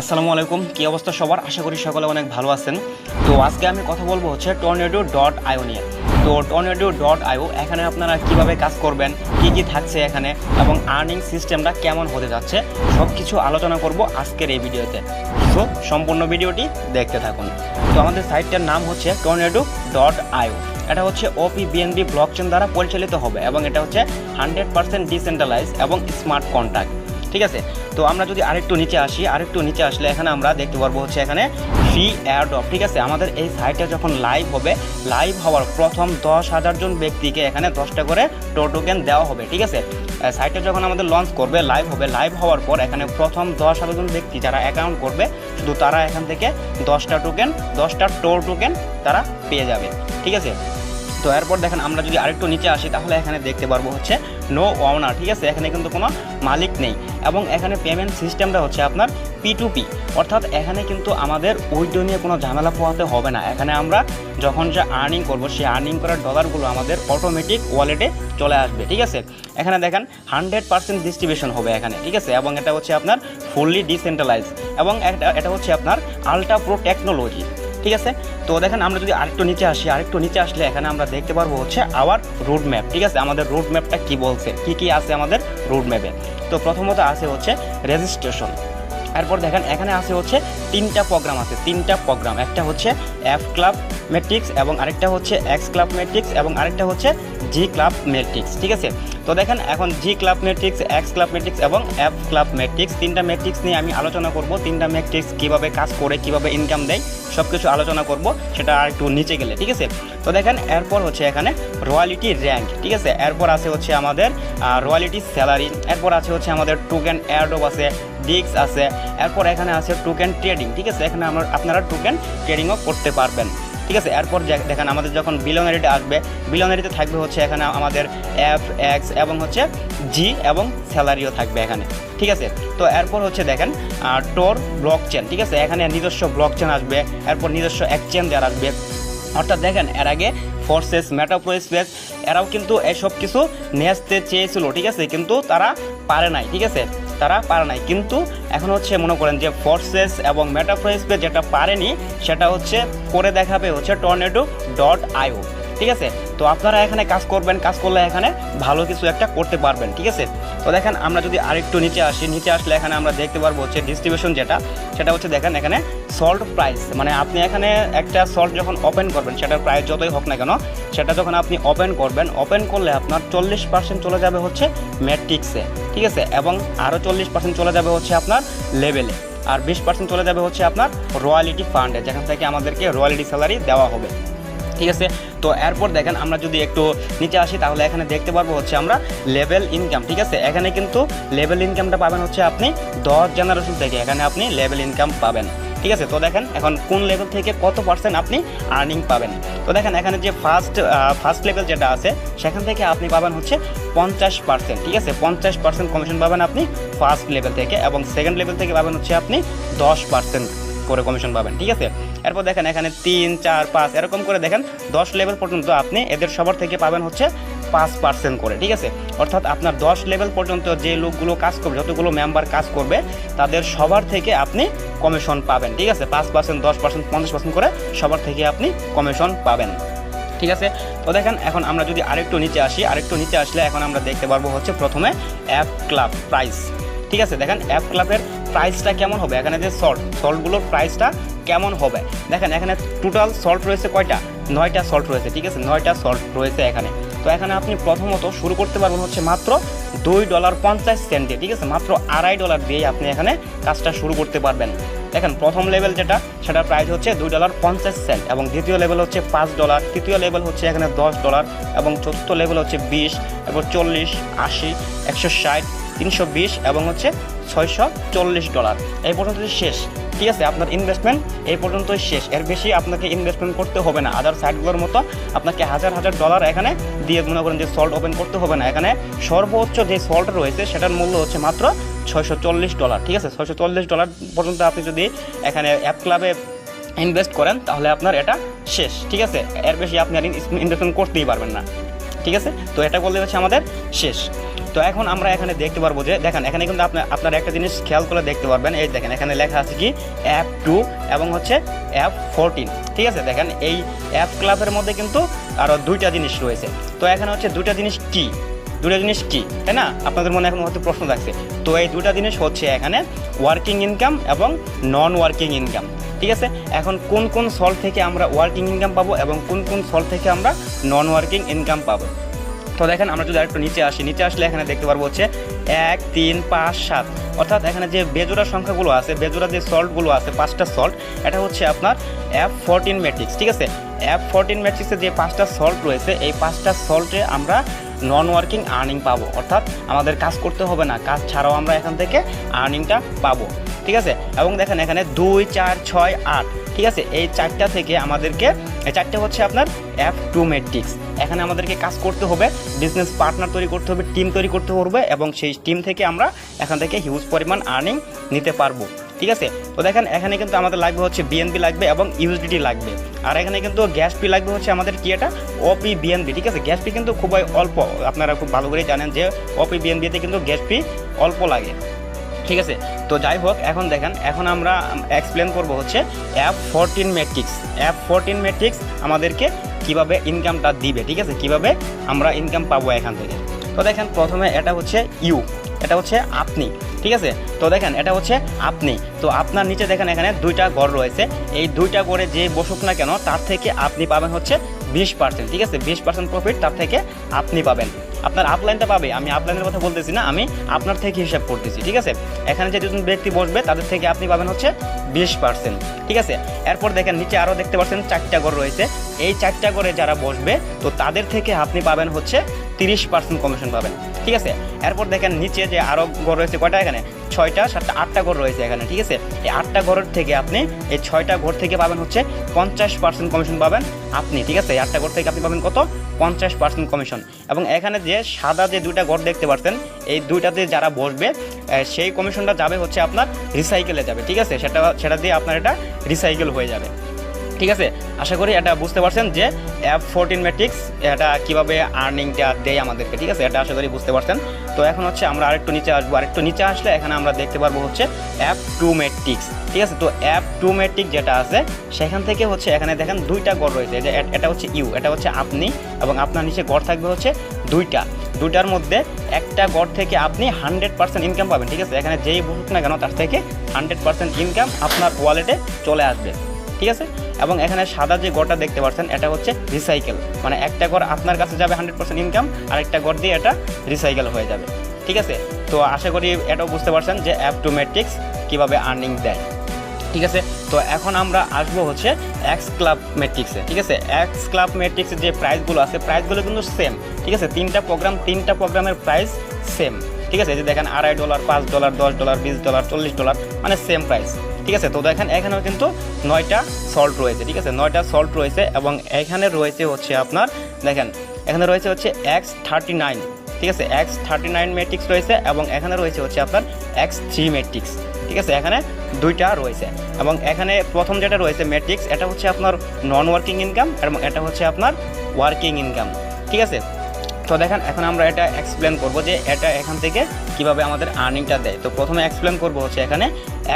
আসসালামু আলাইকুম। কী অবস্থা সবার? আশা করি সকলে অনেক ভালো আছেন। তো আজকে আমি কথা বলব হচ্ছে টর্নেডো ডট আইও নিয়ে। তো টর্নেডো ডট আইও এখানে আপনারা কীভাবে কাজ করবেন, কি কি থাকছে এখানে, এবং আর্নিং সিস্টেমটা কেমন হতে যাচ্ছে সব কিছু আলোচনা করব আজকের এই ভিডিওতে। তো সম্পূর্ণ ভিডিওটি দেখতে থাকুন। তো আমাদের সাইটটার নাম হচ্ছে টর্নেডো ডট আইও এটা হচ্ছে ওপি বিএনবি ব্লকচেন দ্বারা পরিচালিত হবে, এবং এটা হচ্ছে হান্ড্রেড পার্সেন্ট ডিসেন্ট্রালাইজ এবং স্মার্ট কন্ট্যাক্ট ঠিক আছে? তো আমরা যদি আরেকটু নিচে আসি, আরেকটু নিচে আসলে এখানে আমরা দেখতে পারব হচ্ছে এখানে ফ্রি এয়ারড্রপ ঠিক আছে? আমাদের এই সাইটে যখন লাইভ হবে লাইভ হওয়ার প্রথম দশ হাজার জন ব্যক্তিকে এখানে দশটা করে টো টোকেন দেওয়া হবে, ঠিক আছে? সাইটে যখন আমাদের লঞ্চ করবে লাইভ হবে লাইভ হওয়ার পর এখানে প্রথম দশ হাজার জন ব্যক্তি যারা অ্যাকাউন্ট করবে, শুধু তারা এখান থেকে দশটা টোকেন দশটা টোর টোকেন তারা পেয়ে যাবে, ঠিক আছে? তো এরপর দেখেন আমরা যদি আরেকটু নিচে আসি, তাহলে এখানে দেখতে পারব হচ্ছে নো ওনার ঠিক আছে? এখানে কিন্তু কোনো মালিক নেই। এবং এখানে পেমেন্ট সিস্টেমটা হচ্ছে আপনার পি টু পি অর্থাৎ এখানে কিন্তু আমাদের উইডো নিয়ে কোনো ঝামেলা পোহাতে হবে না। এখানে আমরা যখন যে আর্নিং করব, সেই আর্নিং করার ডলারগুলো আমাদের অটোমেটিক ওয়ালেটে চলে আসবে, ঠিক আছে? এখানে দেখেন হান্ড্রেড পার্সেন্ট ডিস্ট্রিবিউশন হবে এখানে, ঠিক আছে? এবং এটা হচ্ছে আপনার ফুললি ডিসেন্ট্রালাইজ এবং এটা এটা হচ্ছে আপনার আলট্রা প্রো টেকনোলজি ঠিক আছে? তো দেখেন, আমরা যদি আরেকটু নিচে আসি, আরেকটু নিচে আসলে এখানে আমরা দেখতে পারব হচ্ছে আওয়ার রুট ম্যাপ ঠিক আছে? আমাদের রুট ম্যাপটা কী বলছে? কী কী আছে আমাদের রুট ম্যাপে তো প্রথমত আছে হচ্ছে রেজিস্ট্রেশন এরপর দেখেন, এখানে আছে হচ্ছে তিনটা প্রোগ্রাম আছে, তিনটা প্রোগ্রাম একটা হচ্ছে এফ ক্লাব মেট্রিক্স এবং আরেকটা হচ্ছে এক্স ক্লাব মেট্রিক্স এবং আরেকটা হচ্ছে জি ক্লাব মেট্রিক্স ঠিক আছে? তো দেখেন, এখন G club matrix X club matrix এবং এফ ক্লাব মেট্রিক্স তিনটা মেট্রিক্স নিয়ে আমি আলোচনা করব। তিনটা মেট্রিক্স কীভাবে কাজ করে, কীভাবে ইনকাম দেয় সব কিছু আলোচনা করব, সেটা আর একটু নিচে গেলে, ঠিক আছে? তো দেখেন, এরপর হচ্ছে এখানে রয়্যালিটি র্যাঙ্ক ঠিক আছে? এরপর আছে হচ্ছে আমাদের রয়্যালিটি স্যালারি এরপর আছে হচ্ছে আমাদের টোকেন এয়ারডপ আছে ডিক্স আছে, এরপর এখানে আছে টোকেন ট্রেডিং ঠিক আছে? এখানে আমরা আপনারা টোকেন ট্রেডিংও করতে পারবেন, ঠিক আছে? এরপর দেখেন, আমাদের যখন বিলনারিতে আসবে বিলনারিতে থাকবে হচ্ছে এখানে আমাদের এফ এক্স এবং হচ্ছে জি এবং স্যালারিও থাকবে এখানে, ঠিক আছে? তো এরপর হচ্ছে দেখেন টোর ব্লক চেন ঠিক আছে? এখানে নিজস্ব ব্লক চেন আসবে, এরপর নিজস্ব এক্সচেঞ্জার আসবে। অর্থাৎ দেখেন, এর আগে ফোর্সেস মেটাপ্রো এরাও কিন্তু এসব কিছু নেসতে চেয়েছিল, ঠিক আছে? কিন্তু তারা পারে নাই, ঠিক আছে? তারা পারে নাই। কিন্তু এখন হচ্ছে মনে করেন যে ফোর্সেস এবং মেটাফ্রেসকে যেটা পারেনি, সেটা হচ্ছে করে দেখাবে হচ্ছে টর্নেডো ডট আইও ঠিক আছে? তো আপনারা এখানে কাজ করবেন, কাজ করলে এখানে ভালো কিছু একটা করতে পারবেন। ঠিক আছে? তো দেখেন, আমরা যদি আরেকটু নিচে আসি, নিচে আসলে এখানে আমরা দেখতে পারব হচ্ছে ডিস্ট্রিবিউশন যেটা, সেটা হচ্ছে দেখেন, এখানে সল্ট প্রাইস মানে আপনি এখানে একটা সল্ট যখন ওপেন করবেন, সেটার প্রাইস যতই হোক না কেন, সেটা যখন আপনি ওপেন করবেন ওপেন করলে আপনার চল্লিশ পার্সেন্ট চলে যাবে হচ্ছে ম্যাট্রিক্সে ঠিক আছে? এবং আরও চল্লিশ পার্সেন্ট চলে যাবে হচ্ছে আপনার লেভেলে আর বিশ পার্সেন্ট চলে যাবে হচ্ছে আপনার রয়্যালিটি ফান্ডে যেখান থেকে আমাদেরকে রয়্যালিটি স্যালারি দেওয়া হবে, ঠিক আছে? তো এরপর দেখেন আমরা যদি একটু নিচে আসি, তাহলে এখানে দেখতে পারব হচ্ছে আমরা লেভেল ইনকাম ঠিক আছে? এখানে কিন্তু লেভেল ইনকামটা পাবেন হচ্ছে আপনি দশ জেনারেশন থেকে এখানে আপনি লেভেল ইনকাম পাবেন, ঠিক আছে? তো দেখেন এখন কোন লেভেল থেকে কত পার্সেন্ট আপনি আর্নিং পাবেন? তো দেখেন এখানে যে ফার্স্ট ফার্স্ট লেভেল যেটা আছে, সেখান থেকে আপনি পাবেন হচ্ছে পঞ্চাশ পার্সেন্ট ঠিক আছে? পঞ্চাশ পার্সেন্ট কমিশন পাবেন আপনি ফার্স্ট লেভেল থেকে এবং সেকেন্ড লেভেল থেকে পাবেন হচ্ছে আপনি দশ পার্সেন্ট করে কমিশন পাবেন, ঠিক আছে? এরপর দেখেন এখানে তিন, চার, পাঁচ, এরকম করে দেখেন দশ লেভেল পর্যন্ত আপনি এদের সবার থেকে পাবেন হচ্ছে পাঁচ পার্সেন্ট করে, ঠিক আছে? অর্থাৎ আপনার দশ লেভেল পর্যন্ত যে লোকগুলো কাজ করবে, যতগুলো মেম্বার কাজ করবে, তাদের সবার থেকে আপনি কমিশন পাবেন, ঠিক আছে? পাঁচ পার্সেন্ট দশ পার্সেন্ট পঞ্চাশ পার্সেন্ট করে সবার থেকে আপনি কমিশন পাবেন, ঠিক আছে? তো দেখেন, এখন আমরা যদি আরেকটু নিচে আসি, আরেকটু নিচে আসলে এখন আমরা দেখতে পারব হচ্ছে প্রথমে অ্যাপ ক্লাব প্রাইস ঠিক আছে? দেখেন অ্যাপ ক্লাবের প্রাইসটা কেমন হবে? এখানে যে সল্ট সল্টগুলোর প্রাইসটা কেমন হবে? দেখেন, এখানে টোটাল সল্ট রয়েছে কয়টা? নয়টা সল্ট রয়েছে, ঠিক আছে? নয়টা সল্ট রয়েছে এখানে। তো এখানে আপনি প্রথমত শুরু করতে পারবেন হচ্ছে মাত্র দুই ডলার পঞ্চাশ সেন্ট দিয়ে ঠিক আছে? মাত্র আড়াই ডলার দিয়ে আপনি এখানে কাজটা শুরু করতে পারবেন। দেখেন, প্রথম লেভেল যেটা, সেটার প্রাইস হচ্ছে দুই ডলার পঞ্চাশ সেন্ট এবং দ্বিতীয় লেভেল হচ্ছে পাঁচ ডলার, তৃতীয় লেভেল হচ্ছে এখানে দশ ডলার এবং চতুর্থ লেভেল হচ্ছে বিশ, এরপর চল্লিশ, আশি, একশো ষাট, তিনশো বিশ এবং হচ্ছে ছয়শো চল্লিশ ডলার। এই পর্যন্ত শেষ। ঠিক আছে, আপনার ইনভেস্টমেন্ট এই পর্যন্তই শেষ। এর বেশি আপনাকে ইনভেস্টমেন্ট করতে হবে না। আদার সাইটগুলোর মতো আপনাকে হাজার হাজার ডলার এখানে দিয়ে মনে করেন যে সল্ট ওপেন করতে হবে না। এখানে সর্বোচ্চ যে সল্ট রয়েছে, সেটার মূল্য হচ্ছে মাত্র ছয়শো চল্লিশ ডলার, ঠিক আছে? ছয়শো চল্লিশ ডলার পর্যন্ত আপনি যদি এখানে অ্যাপ ক্লাবে ইনভেস্ট করেন, তাহলে আপনার এটা শেষ, ঠিক আছে? এর বেশি আপনি আর ইনভেস্টমেন্ট করতেই পারবেন না, ঠিক আছে? তো এটা বলতে হচ্ছে আমাদের শেষ। তো এখন আমরা এখানে দেখতে পারব যে, দেখেন, এখানে কিন্তু আপনার আপনার একটা জিনিস খেয়াল করে দেখতে পারবেন, এই দেখেন, এখানে লেখা আছে কি, অ্যাপ টু এবং হচ্ছে অ্যাপ ফোরটিন, ঠিক আছে? দেখেন, এই অ্যাপ ক্লাবের মধ্যে কিন্তু আরও দুইটা জিনিস রয়েছে। তো এখানে হচ্ছে দুইটা জিনিস কি? দুটো জিনিস কি, তাই না? আপনাদের মনে এখন হয়তো প্রশ্ন থাকছে, তো এই দুটা জিনিস হচ্ছে এখানে ওয়ার্কিং ইনকাম এবং নন ওয়ার্কিং ইনকাম ঠিক আছে? এখন কোন কোন সল থেকে আমরা ওয়ার্কিং ইনকাম পাবো এবং কোন কোন সল থেকে আমরা নন ওয়ার্কিং ইনকাম পাবো? তো দেখেন, আমরা যদি আরেকটু নিচে আসি, নিচে আসলে এখানে দেখতে পারব হচ্ছে এক, তিন, পাঁচ, সাত, অর্থাৎ এখানে যে বেজোড়া সংখ্যাগুলো আছে, বেজোড়া যে সল্টগুলো আছে, পাঁচটা সল্ট এটা হচ্ছে আপনার অ্যাপ ফোরটিন ম্যাট্রিক্স ঠিক আছে? অ্যাপ ফোরটিন ম্যাট্রিক্সে যে পাঁচটা সল্ট রয়েছে, এই পাঁচটা সল্টে আমরা নন ওয়ার্কিং আর্নিং পাবো। অর্থাৎ আমাদের কাজ করতে হবে না, কাজ ছাড়াও আমরা এখান থেকে আর্নিংটা পাবো। ঠিক আছে? এবং দেখেন এখানে দুই, চার, ছয়, আট। ঠিক আছে? এই চারটা থেকে আমাদেরকে, এই চারটা হচ্ছে আপনার অ্যাপ টু মেট্রিক্স এখানে আমাদেরকে কাজ করতে হবে বিজনেস পার্টনার তৈরি করতে হবে টিম তৈরি করতে হবে এবং সেই টিম থেকে আমরা এখান থেকে হিউজ পরিমাণ আর্নিং নিতে পারব। ঠিক আছে? তো দেখেন, এখানে কিন্তু আমাদের লাগবে হচ্ছে বিএনপি লাগবে এবং ইউএসডিটি লাগবে। আর এখানে কিন্তু গ্যাস পি লাগবে হচ্ছে আমাদের কি এটা? ওপি বিএনপি ঠিক আছে? গ্যাস পি কিন্তু খুবই অল্প, আপনারা খুব ভালো করে জানেন যে ওপি বিএনপিতে কিন্তু গ্যাস পি অল্প লাগে। ঠিক আছে? তো যাই হোক, এখন দেখেন, এখন আমরা এক্সপ্লেন করব হচ্ছে app fourteen matrix app fourteen matrix আমাদেরকে কীভাবে ইনকামটা দিবে, ঠিক আছে? কীভাবে আমরা ইনকাম পাবো এখান থেকে। তো দেখেন, প্রথমে এটা হচ্ছে ইউ এটা হচ্ছে আপনি, ঠিক আছে? তো দেখেন, এটা হচ্ছে আপনি। তো আপনার নিচে দেখেন, এখানে দুইটা ঘর রয়েছে। এই দুইটা ঘরে যে বসুক না কেন, তার থেকে আপনি পাবেন হচ্ছে বিশ পার্সেন্ট ঠিক আছে? বিশ পার্সেন্ট প্রফিট তার থেকে আপনি পাবেন। আপনার আপলাইনটা পাবে, আমি আপলাইনের কথা বলতেছি না, আমি আপনার থেকে হিসাব করতেছি, ঠিক আছে? এখানে যে দুজন ব্যক্তি বসবে, তাদের থেকে আপনি পাবেন হচ্ছে বিশ পার্সেন্ট ঠিক আছে? এরপর দেখেন, নিচে আরও দেখতে পাচ্ছেন চারটা ঘর রয়েছে। এই চারটা ঘরে যারা বসবে, তো তাদের থেকে আপনি পাবেন হচ্ছে তিরিশ পার্সেন্ট কমিশন পাবেন। ঠিক আছে? এরপর দেখেন নিচে যে আরও ঘর রয়েছে কয়টা এখানে? ছয়টা, সাতটা, আটটা ঘর রয়েছে এখানে, ঠিক আছে? এই আটটা ঘরের থেকে আপনি এই ছয়টা ঘর থেকে পাবেন হচ্ছে পঞ্চাশ পার্সেন্ট কমিশন পাবেন আপনি, ঠিক আছে? আটটা ঘর থেকে আপনি পাবেন কত? পঞ্চাশ পার্সেন্ট কমিশন এবং এখানে যে সাদা যে দুইটা ঘর দেখতে পাচ্ছেন এই দুইটাতে যারা বসবে সেই কমিশনটা যাবে হচ্ছে আপনার রিসাইকেলে যাবে, ঠিক আছে? সেটা সেটা দিয়ে আপনার এটা রিসাইকেল হয়ে যাবে। ঠিক আছে? আশা করি এটা বুঝতে পারছেন যে অ্যাপ ফোরটিন ম্যাট্রিক্স এটা কীভাবে আর্নিংটা দেয় আমাদেরকে, ঠিক আছে? এটা আশা করি বুঝতে পারছেন। তো এখন হচ্ছে আমরা আরেকটু নিচে আসব। আরেকটু নিচে আসলে এখানে আমরা দেখতে পারব হচ্ছে অ্যাপ টু ম্যাট্রিক্স ঠিক আছে? তো অ্যাপ টু ম্যাট্রিক যেটা আছে, সেখান থেকে হচ্ছে এখানে দেখেন দুইটা গড় রয়েছে। যে এটা হচ্ছে ইউ এটা হচ্ছে আপনি এবং আপনার নিচে গড় থাকবে হচ্ছে দুইটা। দুইটার মধ্যে একটা গড় থেকে আপনি হান্ড্রেড পার্সেন্ট ইনকাম পাবেন, ঠিক আছে? এখানে যেই বসুক না কেন, তার থেকে হান্ড্রেড পার্সেন্ট ইনকাম আপনার ওয়ালেটে চলে আসবে। ঠিক আছে? এবং এখানে সাদা যে গড়টা দেখতে পাচ্ছেন, এটা হচ্ছে রিসাইকেল মানে একটা গড় আপনার কাছে যাবে হান্ড্রেড পার্সেন্ট ইনকাম আর একটা গড় দিয়ে এটা রিসাইকেল হয়ে যাবে। ঠিক আছে? তো আশা করি এটাও বুঝতে পারছেন যে অ্যাপ টু ম্যাট্রিক্স কীভাবে আর্নিং দেয়। ঠিক আছে? তো এখন আমরা আসব হচ্ছে এক্স ক্লাব ম্যাট্রিক্সে ঠিক আছে? এক্স ক্লাব ম্যাট্রিক্সের যে প্রাইসগুলো আছে প্রাইসগুলো কিন্তু সেম ঠিক আছে? তিনটা প্রোগ্রাম তিনটা প্রোগ্রামের প্রাইস সেম ঠিক আছে? যে দেখেন আড়াই ডলার পাঁচ ডলার দশ ডলার বিশ ডলার চল্লিশ ডলার মানে সেম প্রাইস ঠিক আছে? তো দেখেন, এখানেও কিন্তু নয়টা সল্ট রয়েছে, ঠিক আছে? নয়টা সল্ট রয়েছে এবং এখানে রয়েছে হচ্ছে আপনার, দেখেন, এখানে রয়েছে হচ্ছে এক্স থার্টি নাইন ঠিক আছে? এক্স থার্টি নাইন মেট্রিক্স রয়েছে এবং এখানে রয়েছে হচ্ছে আপনার এক্স থ্রি মেট্রিক্স ঠিক আছে? এখানে দুইটা রয়েছে এবং এখানে প্রথম যেটা রয়েছে ম্যাট্রিক্স এটা হচ্ছে আপনার নন ওয়ার্কিং ইনকাম এবং এটা হচ্ছে আপনার ওয়ার্কিং ইনকাম ঠিক আছে? তো দেখেন, এখন আমরা এটা এক্সপ্লেন করব যে এটা এখান থেকে কীভাবে আমাদের আর্নিংটা দেয়। তো প্রথমে এক্সপ্লেন করব হচ্ছে এখানে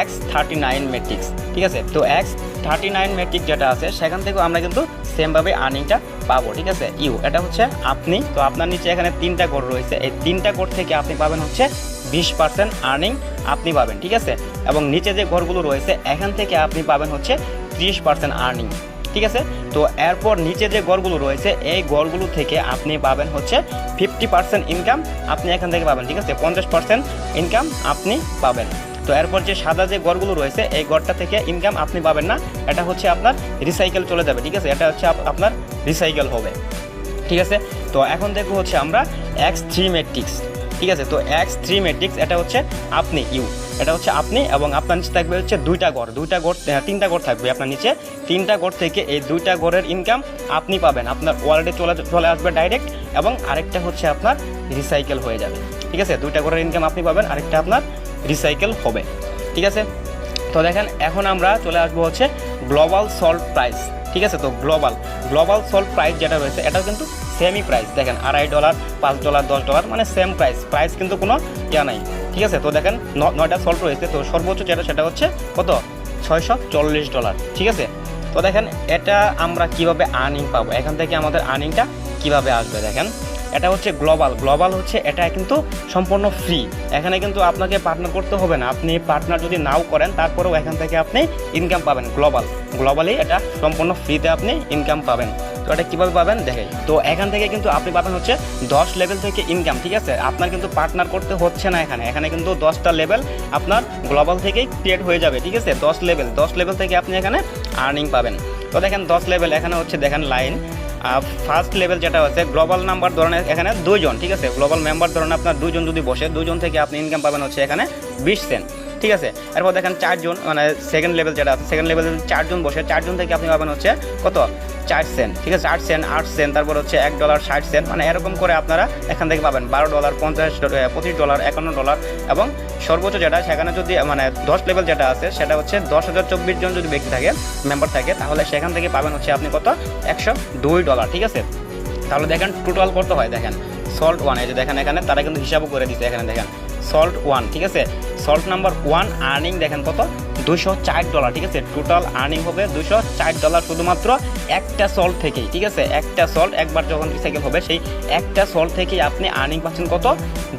এক্স থার্টি নাইন মেট্রিক্স ঠিক আছে? তো এক্স থার্টি নাইন মেট্রিক যেটা আছে, সেখান থেকেও আমরা কিন্তু সেমভাবে আর্নিংটা পাবো, ঠিক আছে? ইউ, এটা হচ্ছে আপনি, তো আপনার নিচে এখানে তিনটা কোড রয়েছে। এই তিনটা কোড থেকে আপনি পাবেন হচ্ছে বিশ পার্সেন্ট আর্নিং আপনি পাবেন, ঠিক আছে? এবং নিচে যে ঘরগুলো রয়েছে, এখান থেকে আপনি পাবেন হচ্ছে ত্রিশ পার্সেন্ট আর্নিং ঠিক আছে? তো এরপর নিচে যে গড়গুলো রয়েছে, এই গড়গুলো থেকে আপনি পাবেন হচ্ছে ফিফটি পার্সেন্ট ইনকাম আপনি এখান থেকে পাবেন, ঠিক আছে? পঞ্চাশ পার্সেন্ট ইনকাম আপনি পাবেন। তো এরপর যে সাদা যে গড়গুলো রয়েছে, এই গড়টা থেকে ইনকাম আপনি পাবেন না। এটা হচ্ছে আপনার রিসাইকেল চলে যাবে, ঠিক আছে? এটা হচ্ছে আপ- আপনার রিসাইকেল হবে। ঠিক আছে? তো এখন দেখব হচ্ছে আমরা এক্স থ্রি মেট্রিক্স ঠিক আছে? তো এক্স থ্রি মেট্রিক্স এটা হচ্ছে আপনি ইউ এটা হচ্ছে আপনি এবং আপনার নিচে থাকবে হচ্ছে দুইটা গড় দুইটা গড় তিনটা গড় থাকবে আপনার নিচে। তিনটা গড় থেকে এই দুইটা গড়ের ইনকাম আপনি পাবেন। আপনার ওয়ালেটে চলে চলে আসবে ডাইরেক্ট এবং আরেকটা হচ্ছে আপনার রিসাইকেল হয়ে যাবে। ঠিক আছে? দুইটা গড়ের ইনকাম আপনি পাবেন, আরেকটা আপনার রিসাইকেল হবে। ঠিক আছে? তো দেখেন, এখন আমরা চলে আসব হচ্ছে গ্লোবাল সল্ট প্রাইস ঠিক আছে? তো গ্লোবাল গ্লোবাল সল্ট প্রাইস যেটা রয়েছে, এটাও কিন্তু সেমই প্রাইস দেখেন, আড়াই ডলার পাঁচ ডলার দশ ডলার মানে সেম প্রাইস প্রাইস কিন্তু কোনো ইয়া নাই। ঠিক আছে, তো দেখেন নয়টা সল্ট রয়েছে, তো সর্বোচ্চ যেটা, সেটা হচ্ছে কত? ছয়শো চল্লিশ ডলার ঠিক আছে? তো দেখেন, এটা আমরা কীভাবে আর্নিং পাবো? এখান থেকে আমাদের আর্নিংটা কীভাবে আসবে, দেখেন? এটা হচ্ছে গ্লোবাল গ্লোবাল হচ্ছে এটা কিন্তু সম্পূর্ণ ফ্রি এখানে কিন্তু আপনাকে পার্টনার করতে হবে না। আপনি পার্টনার যদি নাও করেন, তারপরেও এখান থেকে আপনি ইনকাম পাবেন। গ্লোবাল গ্লোবালি এটা সম্পূর্ণ ফ্রিতে আপনি ইনকাম পাবেন। তো এটা কীভাবে পাবেন? দেখে তো এখান থেকে কিন্তু আপনি পাবেন হচ্ছে দশ লেভেল থেকে ইনকাম ঠিক আছে? আপনার কিন্তু পার্টনার করতে হচ্ছে না এখানে। এখানে কিন্তু দশটা লেভেল আপনার গ্লোবাল থেকেই ক্রিয়েট হয়ে যাবে, ঠিক আছে? দশ লেভেল দশ লেভেল থেকে আপনি এখানে আর্নিং পাবেন। তো দেখেন দশ লেভেল এখানে হচ্ছে দেখেন লাইন ফার্স্ট লেভেল যেটা হচ্ছে গ্লোবাল নাম্বার ধরনের এখানে দুইজন, ঠিক আছে? গ্লোবাল মেম্বার ধরনের আপনার দুজন যদি বসে দুজন থেকে আপনি ইনকাম পাবেন হচ্ছে এখানে বিশ সেন্ট ঠিক আছে? এরপর দেখেন চারজন মানে সেকেন্ড লেভেল যেটা আছে সেকেন্ড লেভেল চারজন বসে, চারজন থেকে আপনি পাবেন হচ্ছে কত? চার সেন্ট ঠিক আছে? আট সেন্ট আট সেন্ট তারপর হচ্ছে এক ডলার ষাট সেন্ট মানে এরকম করে আপনারা এখান থেকে পাবেন। বারো ডলার পঞ্চাশ পঁচিশ ডলার একান্ন ডলার এবং সর্বোচ্চ যেটা, সেখানে যদি মানে দশ লেভেল যেটা আছে, সেটা হচ্ছে দশ হাজার চব্বিশ জন যদি ব্যক্তি থাকে মেম্বার থাকে, তাহলে সেখান থেকে পাবেন হচ্ছে আপনি কত? একশো দুই ডলার ঠিক আছে? তাহলে দেখেন টোটাল কত হয়? দেখেন সল্ট ওয়ান এই যে দেখেন এখানে, তারা কিন্তু হিসাবও করে দিচ্ছে এখানে, দেখেন। সল্ট ওয়ান ঠিক আছে? সল্ট নাম্বার ওয়ান আর্নিং দেখেন কত? দুশো চার ডলার ঠিক আছে? টোটাল আর্নিং হবে দুশো চার ডলার শুধুমাত্র একটা সল্ট থেকেই, ঠিক আছে? একটা সল্ট একবার যখন রিসাইকেল হবে, সেই একটা সল্ট থেকেই আপনি আর্নিং পাচ্ছেন কত?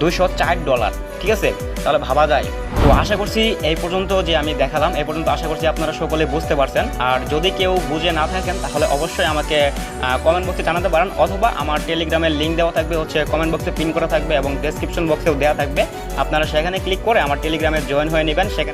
দুশো চার ডলার ঠিক আছে? তাহলে ভাবা যায়। তো আশা করছি এই পর্যন্ত যে আমি দেখালাম, এই পর্যন্ত আশা করছি আপনারা সকলে বুঝতে পারছেন। আর যদি কেউ বুঝে না থাকেন, তাহলে অবশ্যই আমাকে কমেন্ট বক্সে জানাতে পারেন, অথবা আমার টেলিগ্রামের লিঙ্ক দেওয়া থাকবে, হচ্ছে কমেন্ট বক্সে পিন করা থাকবে এবং ডেসক্রিপশন বক্সেও দেওয়া থাকবে। আপনারা সেখানে ক্লিক করে আমার টেলিগ্রামে জয়েন হয়ে নেবেন, সেখানে